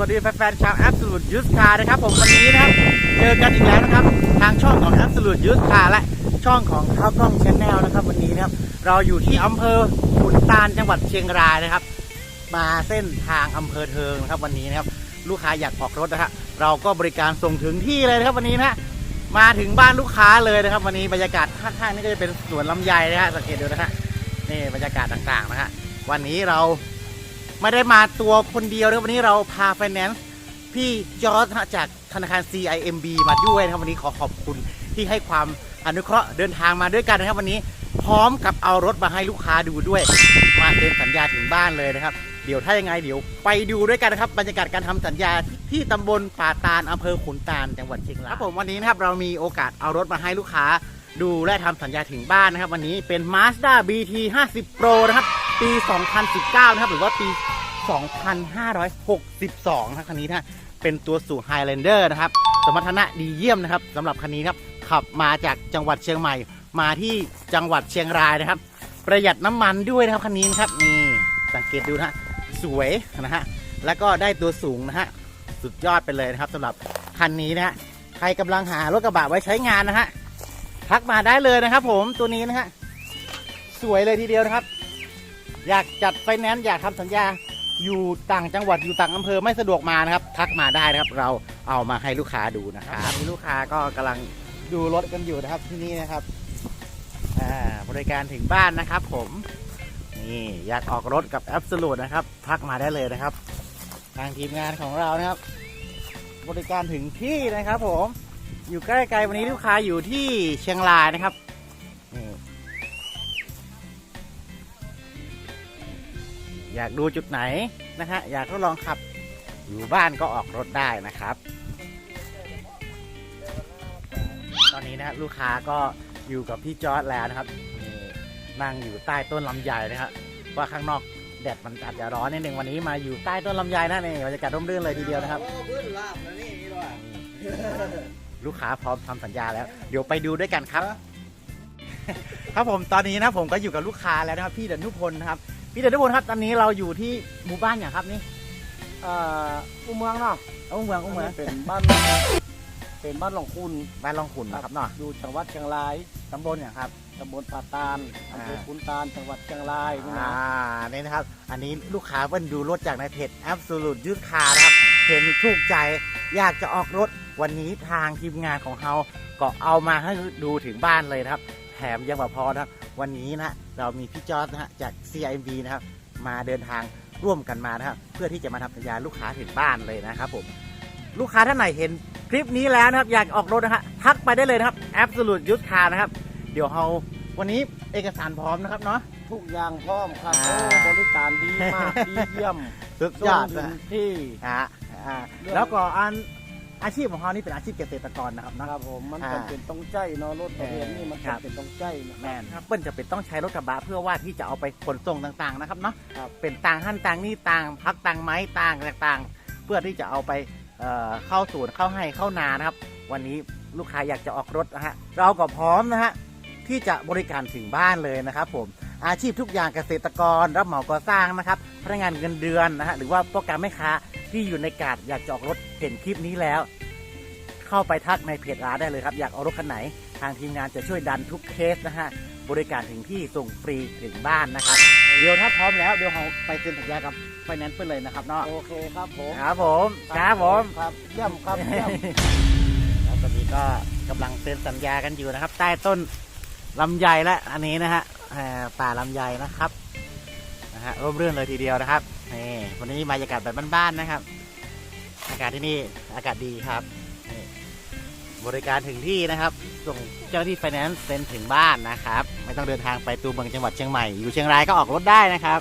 วัสดีแฟนๆชาว Absolute Use Car นะครับผมวันนี้นะครับเจอกันอีกแล้วนะครับ ทางช่องของ Absolute Use Car และช่องของข้าวกล้องชแนลนะครับ วันนี้นะครับเราอยู่ที่อำเภอขุนตาลจังหวัดเชียงรายนะครับ มาเส้นทางอำเภอเทิงนะครับวันนี้นะครับลูกค้าอยากออกรถนะฮะเราก็บริการส่งถึงที่เลยนะครับวันนี้นะฮะมาถึงบ้านลูกค้าเลยนะครับ วันนี้บรรยากาศข้างๆนี่ก็จะเป็นสวนลำไยนะฮะสังเกตดูนะฮะนี่บรรยากาศต่างๆนะฮะวันนี้เรา ไม่ได้มาตัวคนเดียวนะครับวันนี้เราพาไฟแนนซ์พี่จอร์จจากธนาคาร CIMB มาด้วยนะครับวันนี้ขอขอบคุณที่ให้ความอนุเคราะห์เดินทางมาด้วยกันนะครับวันนี้พร้อมกับเอารถมาให้ลูกค้าดูด้วย มาเซ็นสัญญาถึงบ้านเลยนะครับ เดี๋ยวถ้ายังไงเดี๋ยวไปดูด้วยกันนะครับบรรยากาศการทำสัญญาที่ตำบลป่าตาลอำเภอขุนตาลจังหวัดเชียงรายครับผมวันนี้นะครับเรามีโอกาสเอารถมาให้ลูกค้าดูและทำสัญญาถึงบ้านนะครับ วันนี้เป็น Mazda BT 50 Pro นะครับ ปี 2019 นะครับ หรือว่าปี 2562นะครับคันนี้นะเป็นตัวสู่ Highlander นะครับ สมรรถนะดีเยี่ยมนะครับสำหรับคันนี้ครับ ขับมาจากจังหวัดเชียงใหม่ มาที่จังหวัดเชียงรายนะครับ ประหยัดน้ำมันด้วยนะครับคันนี้นะครับนี่สังเกตดูนะฮะสวยนะฮะแล้วก็ได้ตัวสูงนะฮะสุดยอดไปเลยนะครับสำหรับคันนี้นะฮะใครกำลังหารถกระบะไว้ใช้งานนะฮะทักมาได้เลยนะครับผมตัวนี้นะฮะสวยเลยทีเดียวนะครับ อยากจัดไฟแนนซ์อยากทำสัญญาอยู่ต่างจังหวัดอยู่ต่างอำเภอไม่สะดวกมานะครับ ทักมาได้นะครับ เราเอามาให้ลูกค้าดูนะครับมีลูกค้าก็กำลังดูรถกันอยู่นะครับที่นี่นะครับอ่าบริการถึงบ้านนะครับผม นี่อยากออกรถกับ Absolute นะครับ ทักมาได้เลยนะครับ ทางทีมงานของเรานะครับ บริการถึงที่นะครับผมอยู่ใกล้ไกลวันนี้ลูกค้าอยู่ที่เชียงรายนะครับ อยากดูจุดไหนนะฮะอยากทดลองขับอยู่บ้านก็ออกรถได้นะครับ ตอนนี้นะฮะลูกค้าก็อยู่กับพี่จอร์ดแล้วนะครับนี่นั่งอยู่ใต้ต้นลำไยนะครับว่าข้างนอกแดดมันอาจจะร้อนนิดนึงวันนี้มาอยู่ใต้ต้นลำไยนะนี่บรรยากาศร่มรื่นเลยทีเดียวนะครับโอ้พื้นลาบนะนี่นี่ด้วยลูกค้าพร้อมทำสัญญาแล้ว เดี๋ยวไปดูด้วยกันครับ ครับผมตอนนี้นะผมก็อยู่กับลูกค้าแล้วนะครับ พี่เดนุพลนะครับ พี่เดนุพลครับตอนนี้เราอยู่ที่หมู่บ้านอย่างครับนี่เอ่ออุ้มเมืองเนาะเอาเมืองเอาเมืองเป็นบ้านเป็นบ้านหลองคุณบ้านลองขุนนะครับเนาะอยู่จังหวัดเชียงรายตำบลอย่างครับตำบลป่าตาลอำเภออ่าขุนตาลจังหวัดเชียงรายนี่อ่านะนี่นะครับ อันนี้ลูกค้าเพิ่นดูรถจากในเพจ Absolute ยืดคานะครับเห็นถูกใจอยากจะออกรถวันนี้ทางทีมงานของเราก็เอามาให้ดูถึงบ้านเลยนะครับแถมยังไม่พอนะครับวันนี้นะเรามีพี่จอร์ดนะฮะจาก CIMB นะครับมาเดินทางร่วมกันมานะครับเพื่อที่จะมาทำสัญญาลูกค้าถึงบ้านเลยนะครับผมลูกค้าท่านไหนเห็นคลิปนี้แล้วนะครับอยากออกรถนะฮะทักไปได้เลยนะครับ Absolute ยุทธคานะครับ เดี๋ยวเราวันนี้เอกสารพร้อมนะครับเนาะ ทุกอย่างพร้อมครับอ่า โอ้บริการดีมากดีเยี่ยมสุดส่ยองดถึนะงที่ฮะอ่าเรื่องแล้วก็อัน อาชีพของเขานี่เป็นอาชีพเกษตรกรนะครับนะนะคครัรับบผมมันอ่าจำเป็นต้องใจเนาะรถประเภทนี้มันครับ จำเป็นต้องใจนะแมนครับเปิ้ลจะเป็นต้องใช้รถกระบะเพื่อว่าที่จะเอาไปขนส่งต่างๆนะครับเนาะ ครับ เป็นต่างหั่นต่างนี่ต่างพักต่างไม้ต่างต่างๆ เพื่อที่จะเอาไปเอ่อเข้าสวนเข้าให้เข้านานะครับ วันนี้ลูกค้าอยากจะออกรถนะฮะเราก็พร้อมนะฮะที่จะบริการถึงบ้านเลยนะครับผม อาชีพทุกอย่างเกษตรกร รับเหมาก่อสร้างนะครับพนักงานเงินเดือนนะฮะหรือว่าพวกการแม่ค้าที่อยู่ในกาดอยากจะออกรถเห็นคลิปนี้แล้ว เข้าไปทักในเพจร้านได้เลยครับ อยากเอารถคันไหน ทางทีมงานจะช่วยดันทุกเคสนะฮะบริการถึงที่ส่งฟรีถึงบ้านนะครับ เดี๋ยวถ้าพร้อมแล้วเดี๋ยวเราไปเซ็นสัญญากับไฟแนนซ์ไปเลยนะครับเนาะโอเคครับผมครับผมครับผมครับเยี่ยมครับเยี่ยมแล้วตอนนี้ก็กำลังเซ็นสัญญากันอยู่นะครับ ใต้ต้นลำไยและอันนี้นะฮะเอ่อ ป่าลำไยนะครับนะฮะร่มรื่นเลยทีเดียวนะครับนี่วันนี้บรรยากาศแบบบ้านๆนะครับ อากาศที่นี่อากาศดีครับบริการถึงที่นะครับ ส่งเจ้าหน้าที่ไฟแนนซ์เซ็นถึงบ้านนะครับ ไม่ต้องเดินทางไปตัวเมืองจังหวัดเชียงใหม่ อยู่เชียงรายก็ออกรถได้นะครับ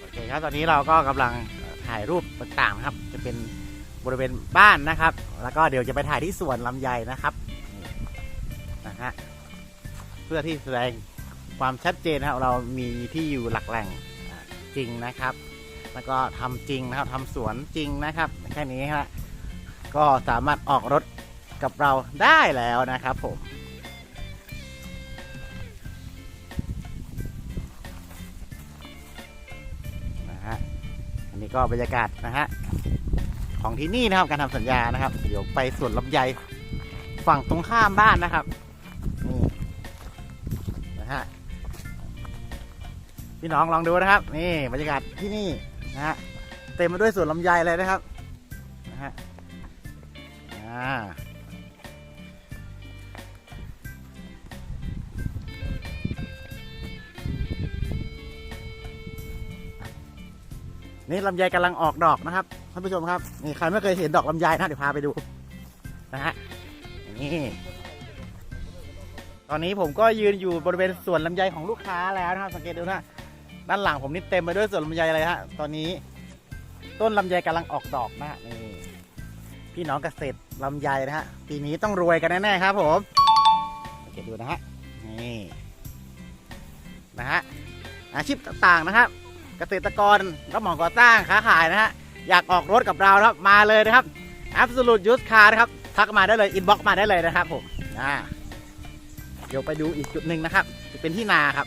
โอเคครับ ตอนนี้เราก็กำลังถ่ายรูปต่างๆนะครับ จะเป็นบริเวณบ้านนะครับ แล้วก็เดี๋ยวจะไปถ่ายที่สวนลำไยนะครับ นะฮะ เพื่อที่แสดง ความชัดเจนนะครับเรามีที่อยู่หลักแหล่งจริงนะครับ แล้วก็ทำจริงนะครับทำสวนจริงนะครับแค่นี้ฮะก็สามารถออกรถกับเราได้แล้วนะครับผมนะฮะอันนี้ก็บรรยากาศนะฮะของที่นี่นะครับการทำสัญญานะครับ เดี๋ยวไปสวนลำไยฝั่งตรงข้ามบ้านนะครับนี่นะฮะ พี่น้องลองดูนะครับ นี่บรรยากาศที่นี่นะฮะเต็มไปด้วยสวนลำไยเลยนะครับนะฮะอ่านี่ลำไยกำลังออกดอกนะครับท่านผู้ชมครับนี่ใครไม่เคยเห็นดอกลำไยนะเดี๋ยวพาไปดูนะฮะนี่ตอนนี้ผมก็ยืนอยู่บริเวณสวนลำไยของลูกค้าแล้วนะครับสังเกตดูนะ ด้านหลังผมนี่เต็มไปด้วยสวนลำไยเลยฮะ ตอนนี้ ต้นลำไยกำลังออกดอกนะฮะนี่พี่น้องเกษตรลำไยนะฮะปีนี้ต้องรวยกันแน่ๆครับผมเกตดูนะฮะนี่นะฮะอาชีพต่างๆนะครับ เกษตรกรรับเหมาก่อสร้างค้าขายนะฮะอยากออกรถกับเราครับมาเลยนะครับ Absolute Use Car นะครับทักมาได้เลยอินบ็อกมาได้เลยนะครับผมเดี๋ยวไปดูอีกจุดหนึ่งนะครับ จะเป็นที่นาครับ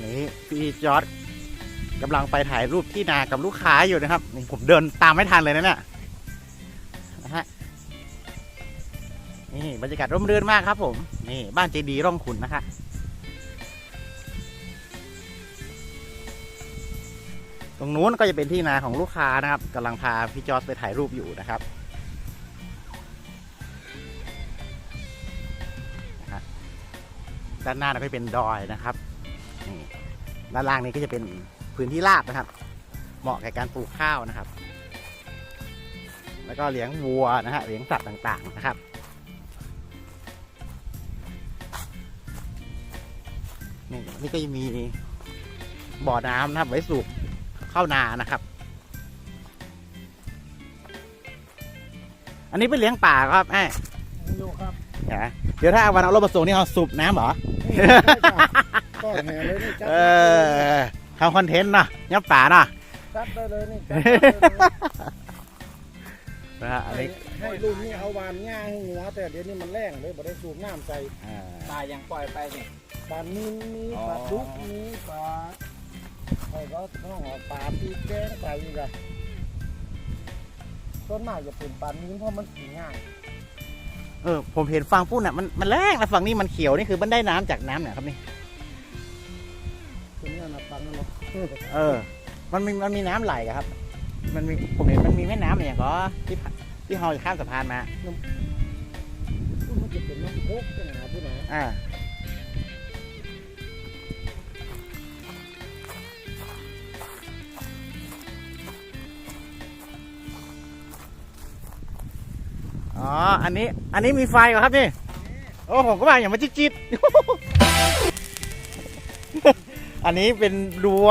อันนี้พี่จอร์ดกำลังไปถ่ายรูปที่นากับลูกค้าอยู่นะครับนี่ผมเดินตามไม่ทันเลยนะเนี่ยนะฮะนี่บรรยากาศร่มรื่นมากครับผม นี่บ้านเจดีร่องขุนนะคะตรงนู้นก็จะเป็นที่นาของลูกค้านะครับกำลังพาพี่จอร์จไปถ่ายรูปอยู่นะครับด้านหน้าก็จะเป็นดอยนะครับ ด้านล่างนี้ก็จะเป็นพื้นที่ราบนะครับ เหมาะแก่การปลูกข้าวนะครับ แล้วก็เลี้ยงวัวนะฮะเลี้ยงสัตว์ต่างๆนะครับนี่นี่ก็จะมีบ่อน้ำนะครับไว้สูบเข้านานะครับ อันนี้เป็นเลี้ยงป่าครับแม่อยู่ครับเดี๋ยวนะเดี๋ยวถ้าวันเอารถมาส่งนี่เอาสูบน้ำเหรอ ก็แห่เลยนี่จัดเออทำคอนเทนต์เนาะยับป่าเนาะจัดได้เลยนี่จัดได้เลยนะฮะอันนี้ให้ลุงนี่เอาวานง่ายให้หัวแต่เดี๋ยวนี้มันแรงเลยบ่ได้สูบน้ำใส่อ่าปลายังปล่อยไปนี่ ปลานินมีอ๋อ ปลาดุกมีปลาไอ้ก็ต้องเอาปลาปีแกงปลาอีกอะต้นมากจะเป็นปลานินเพราะมันกินง่ายเออผมเห็นฟังปุ้นอะมันมันแรงแล้วฝั่งนี้มันเขียวนี่คือมันได้น้ำจากน้ำเนี่ยครับนี่ตัวนี้นะปลา เนาะเออ มันมีมันมีน้ำไหลอะครับ มันมีผมเห็นมันมีแม่น้ำอย่างก็ที่ผ่าที่เราจะข้ามสะพานมามันจะเป็นน้ำโคกจังหาผู้ไหนอ่าอ๋อ อันนี้ อันนี้มีไฟเหรอครับนี่ โอ้ ผมก็ว่าอย่างมันจิตๆ อันนี้เป็นรั้ว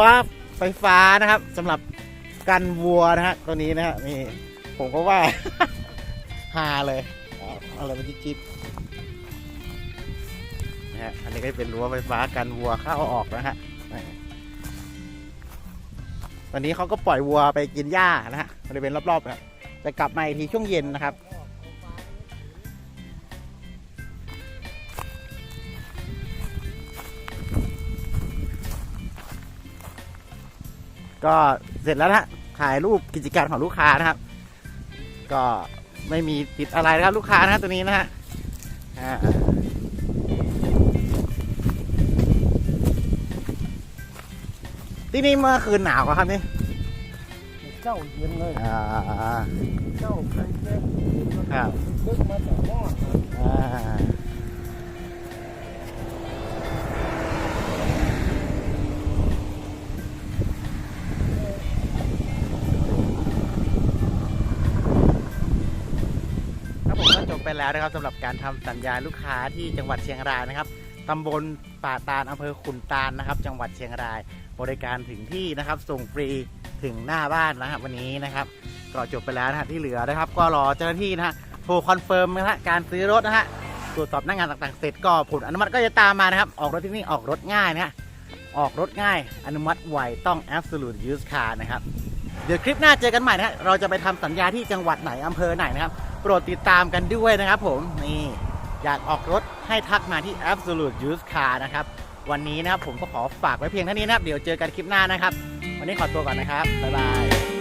ไฟฟ้านะครับสำหรับกันวัวนะฮะตัวนี้นะฮะนี่ผมก็ว่าฮาเลยอะไรมันจิตๆนะฮะอันนี้ก็เป็นรั้วไฟฟ้ากันวัวเข้าออกนะฮะตอนนี้เขาก็ปล่อยวัวไปกินหญ้านะฮะบริเวณรอบๆนะจะกลับมาอีกทีช่วงเย็นนะครับ ก็เสร็จแล้วนะฮะถ่ายรูปกิจการของลูกค้านะครับ ก็ไม่มีติดอะไรนะครับลูกค้านะฮะตัวนี้นะฮะอ่าที่นี่เมื่อคืนหนาวกว่าครับนี่เจ้าเย็นเลยอ่าเจ้าไปแก้ครับดึกมาแต่หม้อนะอ่าครับ ไปแล้วนะครับสำหรับการทำสัญญาลูกค้าที่จังหวัดเชียงรายนะครับตำบลป่าตาลอำเภอขุนตาลนะครับ จังหวัดเชียงราย บริการถึงที่นะครับ ส่งฟรีถึงหน้าบ้านนะครับวันนี้นะครับก็จบไปแล้วนะฮะที่เหลือนะครับ ก็รอเจ้าหน้าที่นะฮะโทรคอนเฟิร์มนะฮะการซื้อรถนะฮะตรวจสอบหน้างานต่างๆ เสร็จก็ผลอนุมัติก็จะตามมานะครับ ออกรถที่นี่ออกรถง่ายนะฮะออกรถง่าย อนุมัติไวต้อง absolute use car นะครับเดี๋ยวคลิปหน้าเจอกันใหม่นะฮะเราจะไปทำสัญญาที่จังหวัดไหนอำเภอไหนนะครับ โปรดติดตามกันด้วยนะครับผม นี่ อยากออกรถให้ทักมาที่ absolute use car นะครับ วันนี้นะครับผมก็ขอฝากไว้เพียงเท่านี้นะครับ เดี๋ยวเจอกันคลิปหน้านะครับ วันนี้ขอตัวก่อนนะครับ บ๊ายบาย